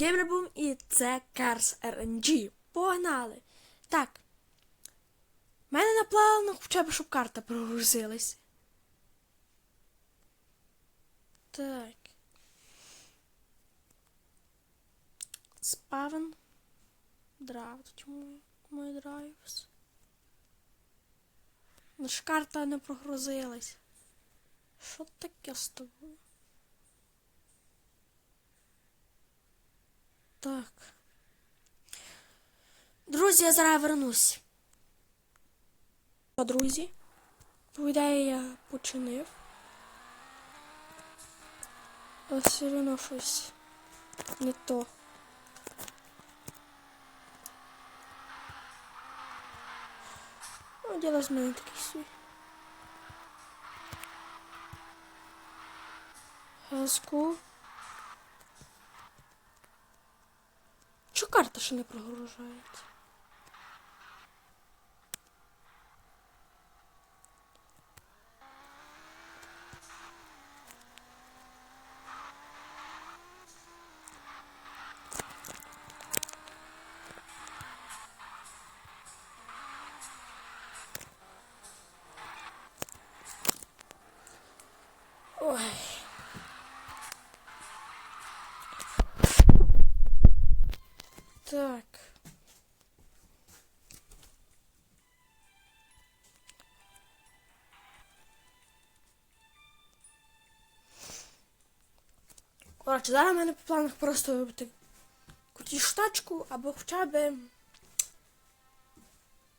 Геймербум і це Cars RNG. Погнали! Так. У мене на планах хоча б, щоб карта прогрузилась. Так. Спавен. Драйв. Чому мой драйвс? Ж карта не прогрузилась. Що таке з тобою? Так. Друзі, я зараз вернусь. Друзі, ідеї я починив. Але все одно щось не то. Ну, діло з мене такий свій. Газку. Карта ще не прогружається? Так. Коротше, зараз в мене по планах просто робити крутішу тачку або хоча б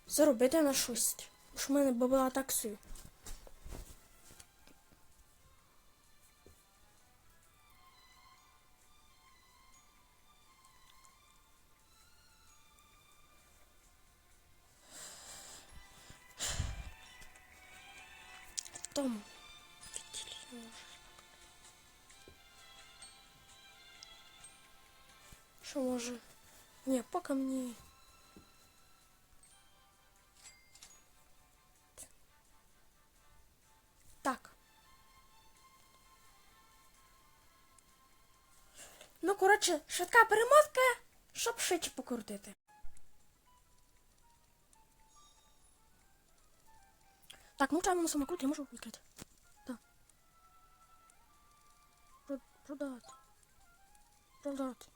заробити на щось. Бо ж в мене бабла таксою. Том. Що може? Ні, поки мені. Так. Ну, коротше, швидка перемотка, щоб швидше покрутити. Так, ну чому на самокрут я можу відкрити. Так. Про- Продати. Продати.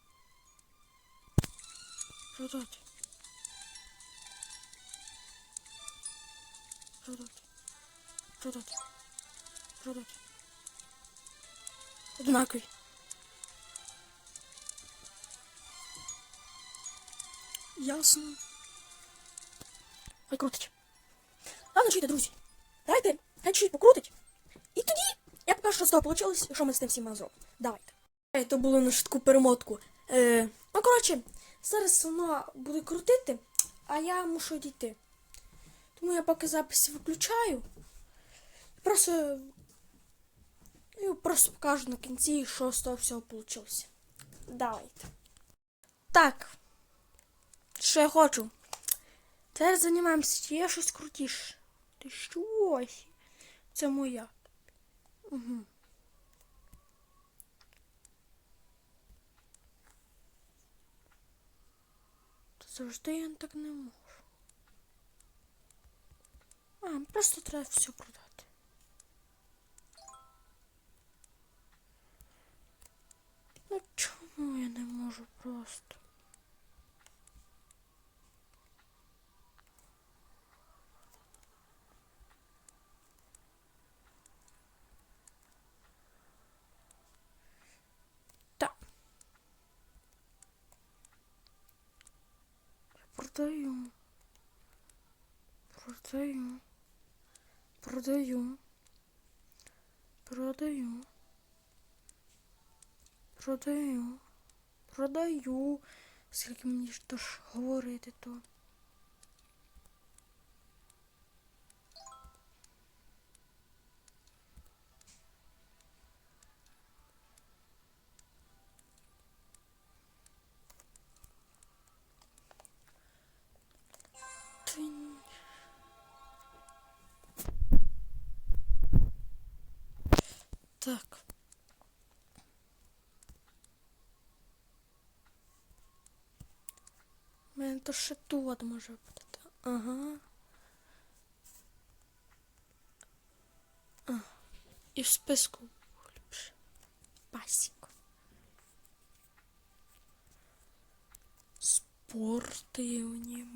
Продати. Продати. Продати. Продати. Однакові. Ясно. Хай крутить. Ладно, чуйте, друзі. Давайте, хай чуть покрутить. І тоді я покажу, що з того вийшло, що ми з тим всім зробимо. Давайте. Е, То було на швидку перемотку. Е, ну, коротше, зараз воно буде крутити, а я мушу дійти. Тому я поки запис виключаю. Просто. І просто покажу на кінці, що з того всього вийшло. Давайте. Так. Що я хочу? Тепер займаємося ще щось крутіше. Ти щось? Це моя. Угу. Завжди я так не можу. А, просто треба все продати. Ну чому я не можу просто? Продаю. Продаю. Продаю. Продаю. Продаю. Продаю. Скільки мені ж то ж говорити то. Так. мене то ще тут може бути. Ага. А. І в списку глибше. Пасіко. Спортивні.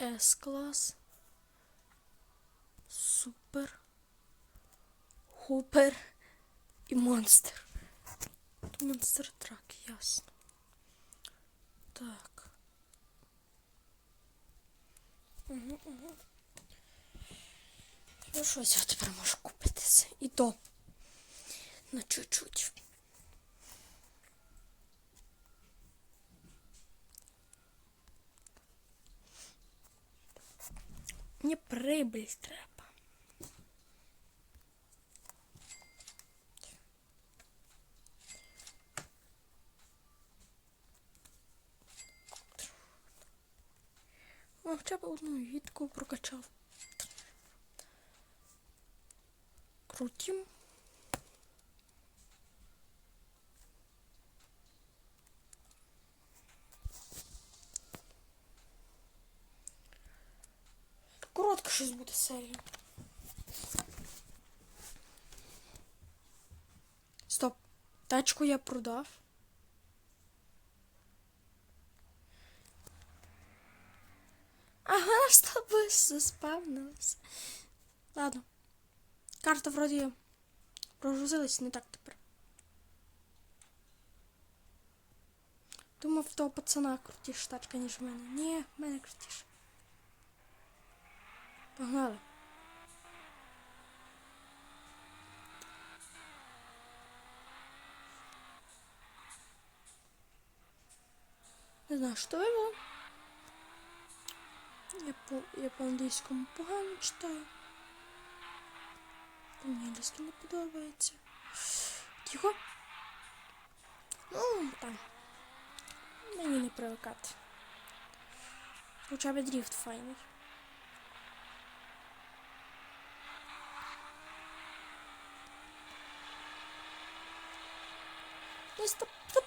С-клас. Супер. Хупер і монстр. Монстр трак, ясно. Так. Угу, угу. Ну щось я тепер можу купити це. І то. На чуть-чуть. Мені прибиль треба. Хоча б одну гітку прокачав. Крутім. Коротко щось буде серія. Стоп. Тачку я продав. З тобою заспавнилась. Ладно. Карта вроді прогрузилась не так тепер. Думав, того пацана крутіша тачка, ніж в мене. Ні, в мене крутіша. Погнали. Не знаю, що це. Я по, я по англійському погано читаю. Мені англійський не подобається. Тихо. Ну, там. Мені не привикати. Хоча б дріфт файний. Ой, стоп, стоп.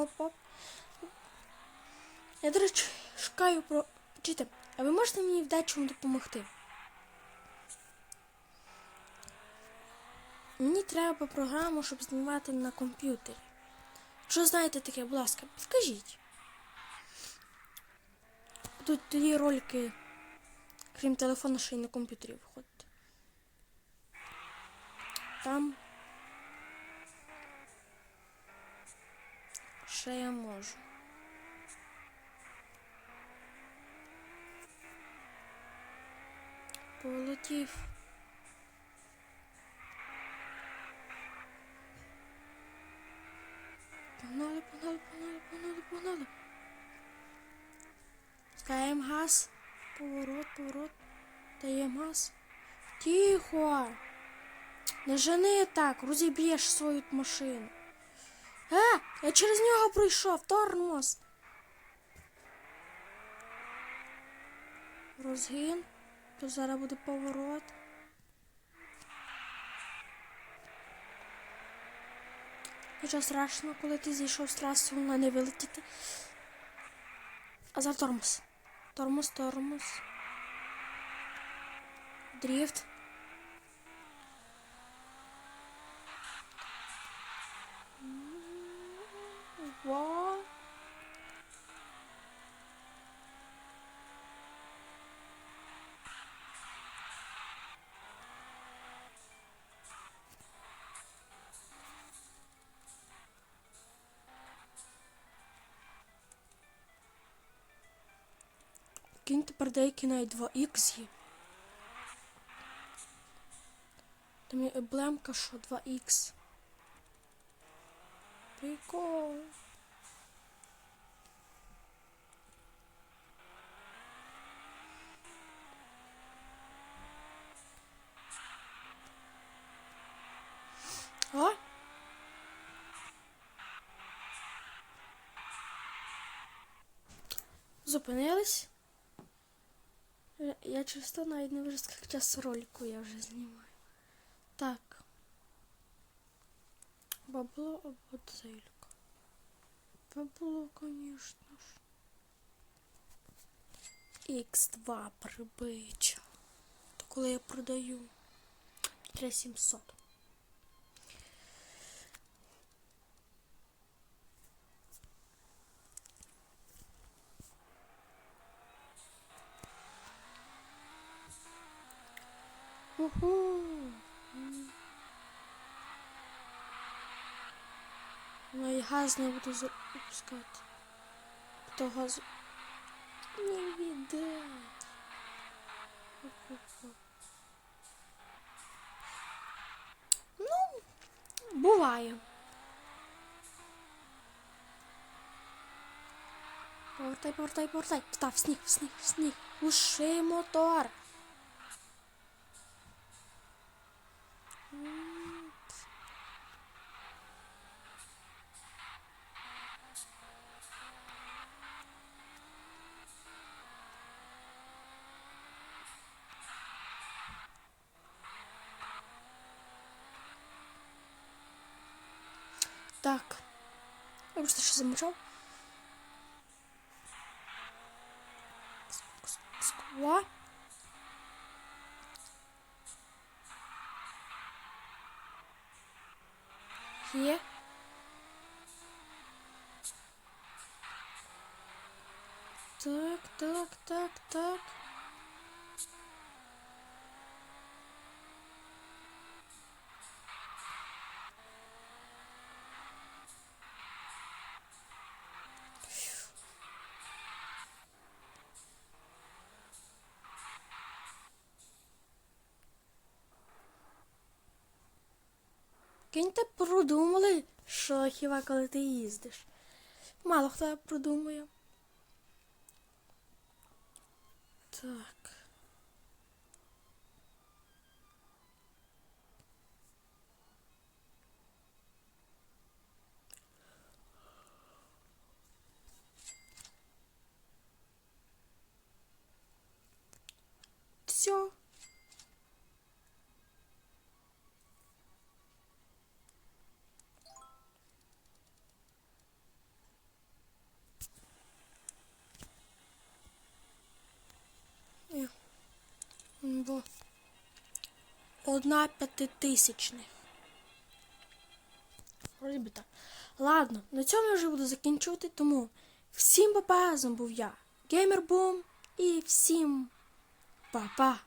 Оп-оп. Я, до речі, шукаю про. Чуєте, а ви можете мені в дечому допомогти? Мені треба програму, щоб знімати на комп'ютері. Що знаєте таке, будь ласка, скажіть. Тут тоді ролики, крім телефону, ще й на комп'ютері виходять. Там. Ще я можу. Полетів. Погнали, погнали, погнали, погнали, погнали. Скаємо газ. Поворот, поворот. Даємо газ. Тихо. Не жени так, розіб'єш свою машину. А, я через нього пройшов, тормоз. Розгін. То зараз буде поворот. Нічого страшного, коли ти зійшов з траси, вона не вилетіти. А за тормоз. Тормоз, тормоз. Дріфт. Вау. Кінь тепер деякі навіть 2х є. Там є емблемка, що 2х. Прикол. А? зупинились. Я через то навіть не вижу, скільки часу ролику я вже знімаю. Так. Бабло або целька. Бабло, звісно ж. Х2 прибича. То коли я продаю 3700. Уху. Ну і газ не буду запускати. То газ не віддать. Ну, буває. Повертай, повертай, повертай. Став, сніг, сніг, сніг. Уши мотор. Так. Я просто ще замовчав. Скла. Є. Так, так, так, так. Киньте продумали, що хіба коли ти їздиш. Мало хто продумує. Так. Одна п'ятитисячних. Вроді би так. Ладно, на цьому я вже буду закінчувати, тому всім папа, з був я, Геймербум, і всім па-па.